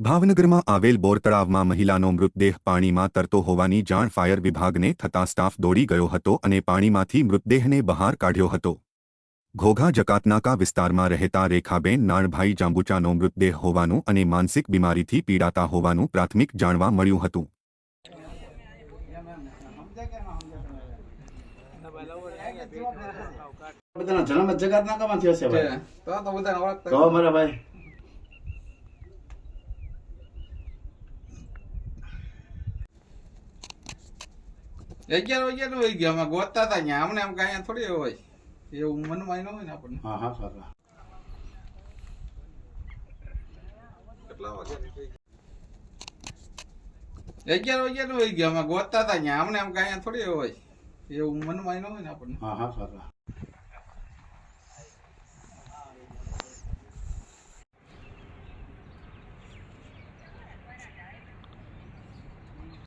ભાવનગરમાં આવેલ બોર તળાવમાં મહિલાનો મૃતદેહ પાણીમાં તરતો હોવાની જાણ ફાયર વિભાગને થતાં સ્ટાફ દોડી ગયો હતો અને પાણીમાંથી મૃતદેહને બહાર કાઢ્યો હતો. ઘોઘા જકાતનાકા વિસ્તારમાં રહેતા રેખાબેન નાણભાઈ જાંબુચાનો મૃતદેહ હોવાનું અને માનસિક બીમારીથી પીડાતા હોવાનું પ્રાથમિક જાણવા મળ્યું હતું. બધાનો જન્મ જ જગાત થયો છે તો તો બધાને ઓળખતા તો મારા ભાઈ. અગિયાર વાગ્યા નું હોય ગયા. અમે ગોતતા હતા ત્યાં અમને આમ કાંઈ થોડી હોય. એવું મનમાં ન હોય ને આપણને. હા હા સારા કેટલા વાગ્યા અગિયાર વાગ્યા નું હોય ગયા. અમે ગોતતા હતા ત્યાં અમને આમ કાંઈ થોડી હોય. એવું મનમાં ન હોય ને આપણને. હા હા સારું